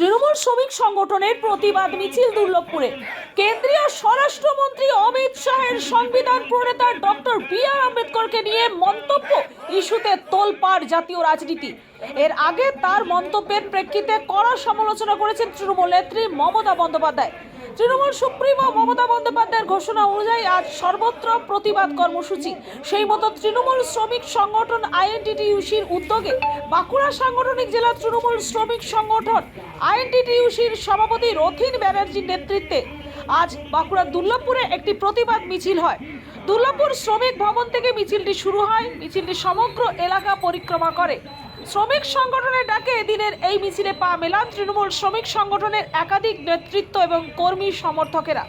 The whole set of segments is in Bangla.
তৃণমূল শ্রমিক সংগঠনের প্রতিবাদ মিছিল দুর্লভপুরে। কেন্দ্রীয় স্বরাষ্ট্রমন্ত্রী অমিত শাহের সংবিধান প্রণেতা ডক্টর বি আর আম্বেদকরকে নিয়ে মন্তব্য ইস্যুতে তোলপাড় জাতীয় রাজনীতি। এর আগে তার মন্তব্যের প্রেক্ষিতে কড়া সমালোচনা করেছেন তৃণমূল নেত্রী মমতা বন্দ্যোপাধ্যায়। তৃণমূল সুপ্রিমো মমতা বন্দ্যোপাধ্যায়ের ঘোষণা অনুযায়ী আজ সর্বত্র প্রতিবাদ কর্মসূচি। সেই মতো তৃণমূল শ্রমিক সংগঠন আইএনটিটিইউসির উদ্যোগে বাঁকুড়া সাংগঠনিক জেলা তৃণমূল শ্রমিক সংগঠন আইএনটিটিইউসির সভাপতি রথিন ব্যানার্জির নেতৃত্বে আজ বাঁকুড়ার দুর্লভপুরে একটি প্রতিবাদ মিছিল হয়। দুর্লভপুর শ্রমিক ভবন থেকে মিছিলটি শুরু হয়। মিছিলটি সমগ্র এলাকা পরিক্রমা করে। শ্রমিক সংগঠনের ডাকে এদিনের এই মিছিলে পা মেলান তৃণমূল শ্রমিক সংগঠনের একাধিক নেতৃত্ব এবং কর্মী সমর্থকেরা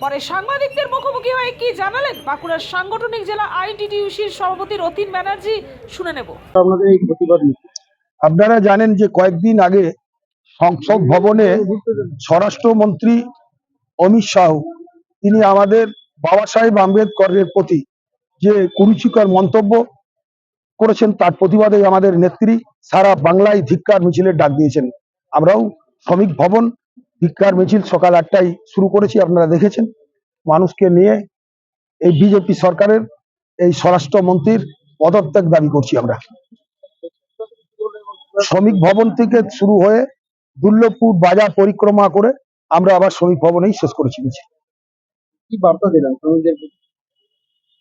পরে সাংবাদিকদের মুখোমুখি হয়ে কি জানালেন বাঁকুড়ার সাংগঠনিক জেলা আইটিটিউসির সভাপতি রতিন ব্যানার্জি শুনে নেব আপনাদের এই প্রতিবাদ? আপনারা জানেন যে কয়েকদিন আগে সংসদ ভবনে স্বরাষ্ট্রমন্ত্রী অমিত শাহ তিনি আমাদের বাবা সাহেব আম্বেদকরের প্রতি যে কুরুচিকর মন্তব্য করেছেন, তার প্রতিবাদে আমাদের নেত্রী সারা বাংলায় ধিক্কার মিছিলের ডাক দিয়েছেন। আমরাও শ্রমিক ভবন ধিক্কার মিছিল সকাল আটটায় শুরু করেছি, আপনারা দেখেছেন। মানুষকে নিয়ে এই বিজেপি সরকারের এই স্বরাষ্ট্রমন্ত্রীর পদত্যাগ দাবি করছি আমরা। শ্রমিক ভবন থেকে শুরু হয়ে দুর্লভপুর বাজার পরিক্রমা করে আমরা আবার শ্রমিক ভবনেই শেষ করেছি মিছিল কি বার্তা দিলাম শ্রমিকদের?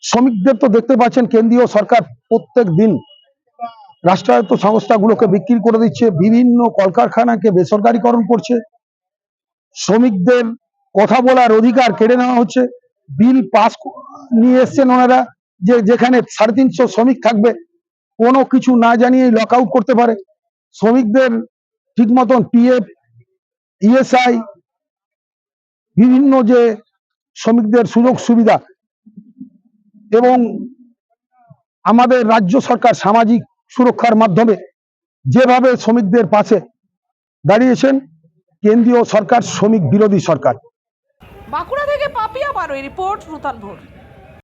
শ্রমিকদের তো দেখতে পাচ্ছেন, কেন্দ্রীয় সরকার প্রত্যেক দিন রাষ্ট্রায়ত্ত সংস্থাগুলোকে বিক্রি করে দিচ্ছে, বিভিন্ন কলকারখানাকে বেসরকারীকরণ করছে। শ্রমিকদের কথা বলার অধিকার কেড়ে নেওয়া হচ্ছে। বিল পাস নিয়ে এসছেন ওনারা, যে যেখানে সাড়ে তিনশো শ্রমিক থাকবে, কোনো কিছু না জানিয়ে লক আউট করতে পারে। শ্রমিকদের ঠিক মতন পিএফ, ইএসআই, বিভিন্ন যে শ্রমিকদের সুযোগ সুবিধা এবং আমাদের রাজ্য সরকার সামাজিক সুরক্ষার মাধ্যমে যেভাবে শ্রমিকদের পাশে দাঁড়িয়েছেন, কেন্দ্রীয় সরকার, শ্রমিক বিরোধী সরকার। বাঁকুড়া থেকে পাপিয়া বারোই রিপোর্ট রুতান ভোর